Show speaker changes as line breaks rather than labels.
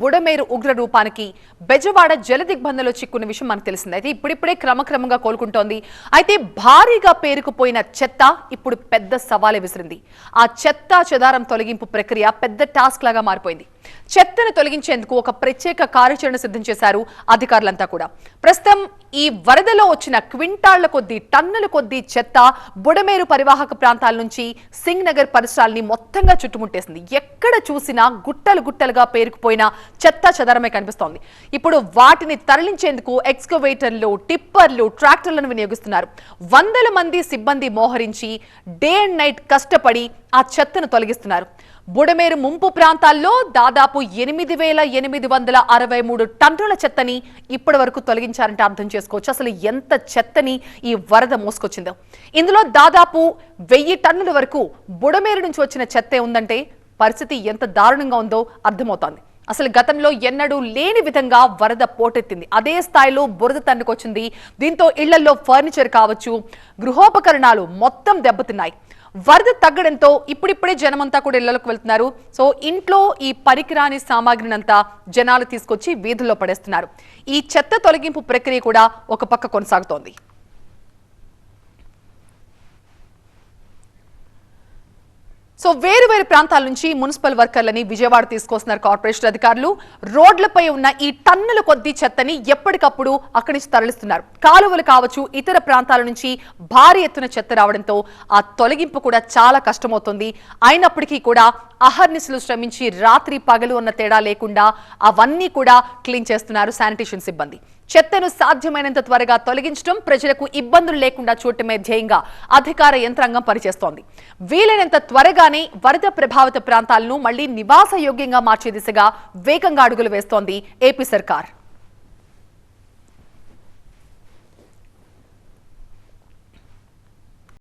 బుడమేరు ఉగ్ర రూపానికి బెజవాడ జలదిగ్బంధంలో చిక్కున్న విషయం మనకు తెలిసింది. అయితే ఇప్పుడిప్పుడే క్రమక్రమంగా కోలుకుంటోంది. అయితే భారీగా పేరుకుపోయిన చెత్త ఇప్పుడు పెద్ద సవాలే విసిరింది. ఆ చెత్త చెదారం తొలగింపు ప్రక్రియ పెద్ద టాస్క్ లాగా మారిపోయింది. చెత్తను తొలగించేందుకు ఒక ప్రత్యేక కార్యాచరణ సిద్ధం చేశారు అధికారులంతా కూడా. ప్రస్తుతం ఈ వరదలో వచ్చిన క్వింటాళ్ళ కొద్దీ టన్నుల కొద్దీ చెత్త బుడమేరు పరివాహక ప్రాంతాల నుంచి సింగ్ నగర్ పరిసరాల్ని మొత్తంగా చుట్టుముట్టేసింది. ఎక్కడ చూసినా గుట్టలు గుట్టలుగా పేరుకుపోయిన చెత్త చెదరమే కనిపిస్తోంది. ఇప్పుడు వాటిని తరలించేందుకు ఎక్స్కవేటర్లు టిప్పర్లు ట్రాక్టర్లను వినియోగిస్తున్నారు. వందల మంది సిబ్బంది మోహరించి డే అండ్ నైట్ కష్టపడి ఆ చెత్తను తొలగిస్తున్నారు. బుడమేరు ముంపు ప్రాంతాల్లో దాదాపు ఎనిమిది వేల ఎనిమిది వందల అరవై మూడు టన్నుల చెత్తని ఇప్పటి వరకు తొలగించారంటే అర్థం చేసుకోవచ్చు. అసలు ఎంత చెత్తని ఈ వరద మోసుకొచ్చిందో. ఇందులో దాదాపు వెయ్యి టన్నుల వరకు బుడమేరు నుంచి వచ్చిన చెత్తే ఉందంటే పరిస్థితి ఎంత దారుణంగా ఉందో అర్థమవుతోంది. అసలు గతంలో ఎన్నడూ లేని విధంగా వరద పోటెత్తింది. అదే స్థాయిలో బురద తన్నుకొచ్చింది. దీంతో ఇళ్ళలో ఫర్నిచర్ కావచ్చు గృహోపకరణాలు మొత్తం దెబ్బతిన్నాయి. వరద తగ్గడంతో ఇప్పుడిప్పుడే జనమంతా కూడా ఇళ్ళకు వెళ్తున్నారు. సో ఇంట్లో ఈ పరికరాని సామాగ్రినంతా జనాలు తీసుకొచ్చి వీధుల్లో పడేస్తున్నారు. ఈ చెత్త తొలగింపు ప్రక్రియ కూడా ఒక పక్క కొనసాగుతోంది. సో వేరు వేరు ప్రాంతాల నుంచి మున్సిపల్ వర్కర్లని విజయవాడ తీసుకొస్తున్నారు కార్పొరేషన్ అధికారులు. రోడ్లపై ఉన్న ఈ టన్నుల కొద్దీ చెత్తని ఎప్పటికప్పుడు అక్కడి నుంచి తరలిస్తున్నారు. కాలువలు కావచ్చు ఇతర ప్రాంతాల నుంచి భారీ ఎత్తున చెత్త రావడంతో ఆ తొలగింపు కూడా చాలా కష్టమవుతుంది. అయినప్పటికీ కూడా అహర్నిశలు శ్రమించి రాత్రి పగలు అన్న తేడా లేకుండా అవన్నీ కూడా క్లీన్ చేస్తున్నారు శానిటేషన్ సిబ్బంది. చెత్తను సాధ్యమైనంత త్వరగా తొలగించడం ప్రజలకు ఇబ్బందులు లేకుండా చూడటమే ధ్యేయంగా అధికార యంత్రాంగం పనిచేస్తోంది. వీలైనంత త్వరగానే వరద ప్రభావిత ప్రాంతాలను మళ్ళీ నివాసయోగ్యంగా మార్చే దిశగా వేగంగా అడుగులు వేస్తోంది ఏపీ సర్కార్.